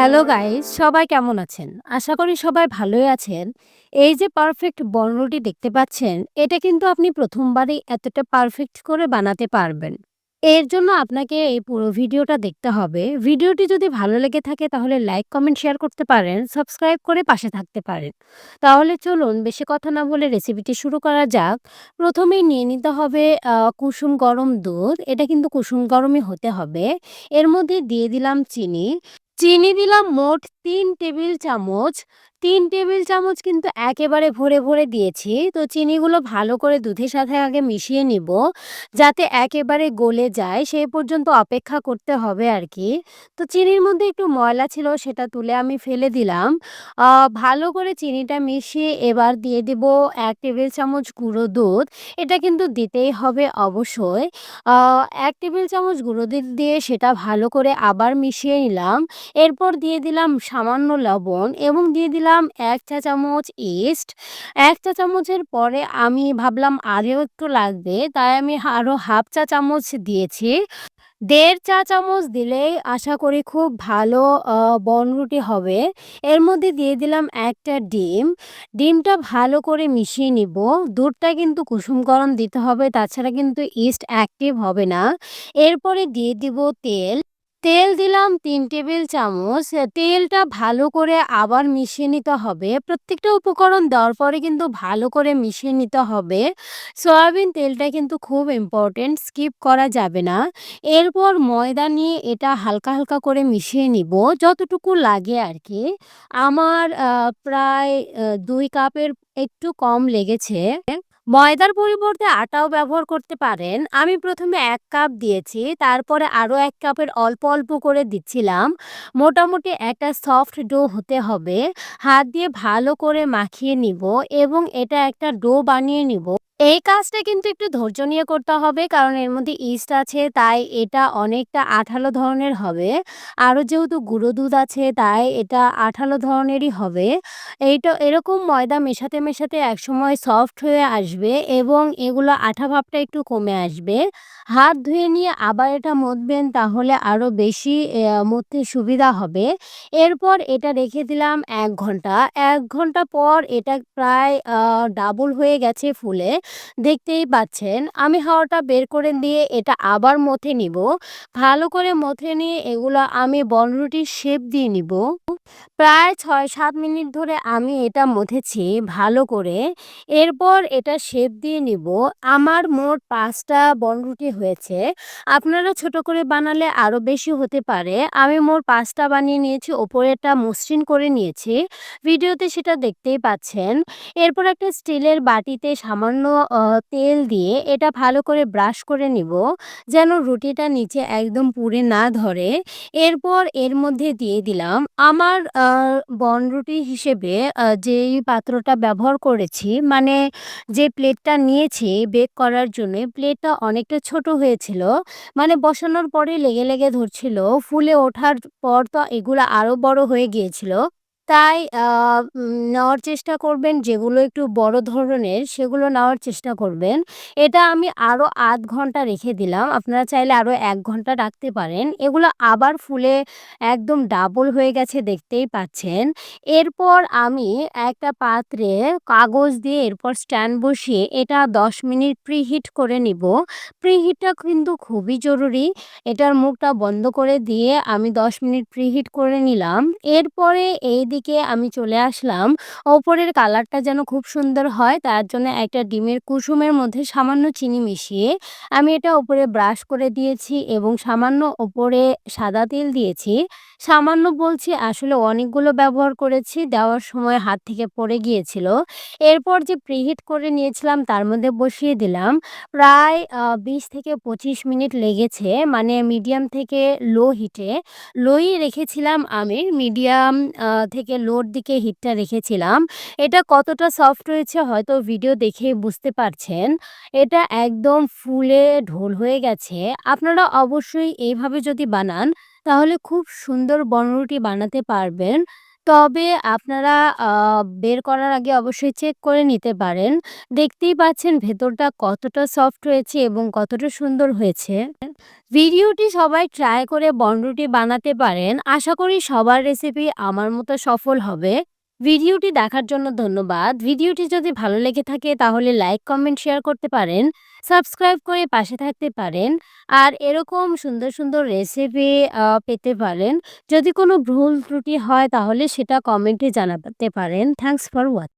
Hello guys সবাই কেমন আছেন? আশা করি সবাই ভালোই আছেন। এই যে পারফেক্ট বনরুটি দেখতে পাচ্ছেন, এটা কিন্তু আপনি প্রথমবারই এতটা পারফেক্ট করে বানাতে পারবেন। এর জন্য আপনাকে এই পুরো ভিডিওটা দেখতে হবে। ভিডিওটি যদি ভালো লেগে থাকে তাহলে লাইক, কমেন্ট, শেয়ার করতে পারেন। সাবস্ক্রাইব করে পাশে থাকতে পারেন। তাহলে চলুন বেশি কথা না বলে রেসিপিটি শুরু করা যাক। প্রথমেই নিয়ে নিতে হবে কুসুম গরম দুধ। এটা কিন্তু কুসুম গরমই হতে হবে। এর মধ্যে দিয়ে দিলাম চিনি। চিনি দিলাম মোট তিন টেবিল চামচ। ৩ টেবিল চামচ কিন্তু একেবারে ভরে, ভরে দিয়েছি। তো চিনিগুলো ভালো করে দুধের সাথে আগে মিশিয়ে নিব। যাতে একেবারে গলে যায় সেই পর্যন্ত অপেক্ষা করতে হবে আর কি তো চিনির মধ্যে একটু ময়লা ছিল সেটা তুলে আমি ফেলে দিলাম। ভালো করে চিনিটা মিশিয়ে এবার দিয়ে দিব এক টেবিল চামচ গুঁড়ো দুধ। এটা কিন্তু দিতেই হবে অবশ্যই। এক টেবিল চামচ গুঁড়ো দুধ দিয়ে সেটা ভালো করে আবার মিশিয়ে নিলাম। এরপর দিয়ে দিলাম সামান্য লবণ এবং দিয়ে দিলাম ১ চা চামচ ইস্ট। এক চা চামচের পরে আমি ভাবলাম আরও একটু লাগবে, তাই আমি আরও হাফ চা চামচ দিয়েছি। দেড় চা চামচ দিলেই আশা করি খুব ভালো বনরুটি হবে। এর মধ্যে দিয়ে দিলাম একটা ডিম। ডিমটা ভালো করে মিশিয়ে নিব। দুধটা কিন্তু কুসুম গরম দিতে হবে, তাছাড়া কিন্তু ইস্ট অ্যাক্টিভ হবে না। এরপরে দিয়ে দিব তেল। তেল দিলাম তিন টেবিল চামচ। তেলটা ভালো করে আবার মিশিয়ে নিতে হবে। প্রত্যেকটা উপকরণ দেওয়ার পরে কিন্তু ভালো করে মিশিয়ে নিতে হবে। সয়াবিন তেলটা কিন্তু খুব ইম্পোর্টেন্ট স্কিপ করা যাবে না। এরপর ময়দা নিয়ে এটা হালকা, হালকা করে মিশিয়ে নিব যতটুকু লাগে আর কি আমার প্রায় দুই কাপের একটু কম লেগেছে। ময়দার পরিবর্তে আটাও ব্যবহার করতে পারেন। আমি প্রথমে এক কাপ দিয়েছি। তারপরে আরও এক কাপের অল্প, অল্প করে দিচ্ছিলাম। মোটামুটি একটা সফট ডো হতে হবে। হাত দিয়ে ভালো করে মাখিয়ে নিব এবং এটা একটা ডো বানিয়ে নিব। এই কাজটা কিন্তু একটু ধৈর্য নিয়ে করতে হবে কারণ এর মধ্যে ইস্ট আছে তাই এটা অনেকটা আঠালো ধরনের হবে। আরও যেহেতু গুঁড়ো দুধ আছে তাই এটা আঠালো ধরনেরই হবে। এইটা এরকম ময়দা মেশাতে, মেশাতে একসময় সফট হয়ে আসবে এবং এগুলো আঠা ভাবটা একটু কমে আসবে। হাত ধুয়ে নিয়ে আবার এটা মতবেন তাহলে আরও বেশি মথতে সুবিধা হবে। এরপর এটা রেখে দিলাম এক ঘণ্টা। এক ঘণ্টা পর এটা প্রায় ডাবল হয়ে গেছে ফুলে। দেখতেই পাচ্ছেন। আমি হাওয়াটা বের করে দিয়ে এটা আবার মথে নিব। ভালো করে মথে নিয়ে এগুলো আমি বনরুটির শেপ দিয়ে নিব। প্রায় ৬-৭ মিনিট ধরে আমি এটা মথেছি ভালো করে। এরপর এটা শেপ দিয়ে নিব। আমার মোট পাঁচটা বনরুটি হয়েছে। আপনারা ছোট করে বানালে আরও বেশি হতে পারে। আমি মোট পাঁচটা বানিয়ে নিয়েছি। ওপরেরটা মসৃণ করে নিয়েছি। ভিডিওতে সেটা দেখতেই পাচ্ছেন। এরপর একটা স্টিলের বাটিতে সামান্য তেল দিয়ে এটা ভালো করে ব্রাশ করে নিব। যেন রুটিটা নিচে একদম পুড়ে না ধরে। এরপর এর মধ্যে দিয়ে দিলাম আমার আ বনরুটি হিসেবে যেই পাত্রটা ব্যবহার করেছি মানে যে প্লেটটা নিয়েছি বেক করার জন্যে প্লেটটা অনেকটা ছোট হয়েছিল। মানে বসানোর পরে লেগে, লেগে ধরছিল। ফুলে ওঠার পর তো এগুলো আরও বড় হয়ে গিয়েছিল। তাই নেওয়ার চেষ্টা করবেন, যেগুলো একটু বড় ধরনের, সেগুলো নেওয়ার চেষ্টা করবেন। এটা আমি আরও আধ ঘণ্টা রেখে দিলাম। আপনারা চাইলে আরও এক ঘণ্টা রাখতে পারেন। এগুলো আবার ফুলে একদম ডাবল হয়ে গেছে দেখতেই পাচ্ছেন। এরপর আমি একটা পাত্রে কাগজ দিয়ে এরপর স্ট্যান্ড বসিয়ে এটা ১০ মিনিট প্রিহিট করে নিব। প্রিহিটটা কিন্তু খুবই জরুরি। এটার মুখটা বন্ধ করে দিয়ে আমি ১০ মিনিট প্রিহিট করে নিলাম। এরপরে এইদিকে আমি চলে আসলাম ওপরের কালারটা যেন খুব সুন্দর হয়, তার জন্য একটা ডিমের কুসুমের মধ্যে সামান্য চিনি মিশিয়ে আমি এটা ওপরে ব্রাশ করে দিয়েছি এবং সামান্য ওপরে সাদা তেল দিয়েছি। সামান্য বলছি, আসলে অনেকগুলো ব্যবহার করেছি। দেওয়ার সময় হাত থেকে পড়ে গিয়েছিল। এরপর যে প্রিহিট করে নিয়েছিলাম, তার মধ্যে বসিয়ে দিলাম। প্রায় বিশ থেকে ২৫ মিনিট লেগেছে মানে মিডিয়াম থেকে লো হিটে। লোই রেখেছিলাম আমি মিডিয়াম আ থেকে লোর দিকে হিটটা রেখেছিলাম। এটা কতটা সফট হয়েছে হয়তো ভিডিও দেখে বুঝতে পারছেন। এটা একদম ফুলে ঢোল হয়ে গেছে। আপনারা অবশ্যই এইভাবে যদি বানান, তাহলে খুব সুন্দর বনরুটি বানাতে পারবেন। তবে আপনারা বের করার আগে অবশ্যই চেক করে নিতে পারেন। দেখতেই পাচ্ছেন ভেতরটা কতটা সফট হয়েছে এবং কতটা সুন্দর হয়েছে। ভিডিওটি সবাই ট্রাই করে বনরুটি বানাতে পারেন। আশা করি সবার রেসিপি আমার মতো সফল হবে। ভিডিওটি দেখার জন্য ধন্যবাদ। ভিডিওটি যদি ভালো লেগে থাকে তাহলে লাইক, কমেন্ট, শেয়ার করতে পারেন। সাবস্ক্রাইব করে পাশে থাকতে পারেন। আর এরকম সুন্দর, সুন্দর রেসিপি পেতে পারেন। যদি কোনো ভুল ত্রুটি হয় তাহলে সেটা কমেন্টে জানাতে পারেন। Thanks for watch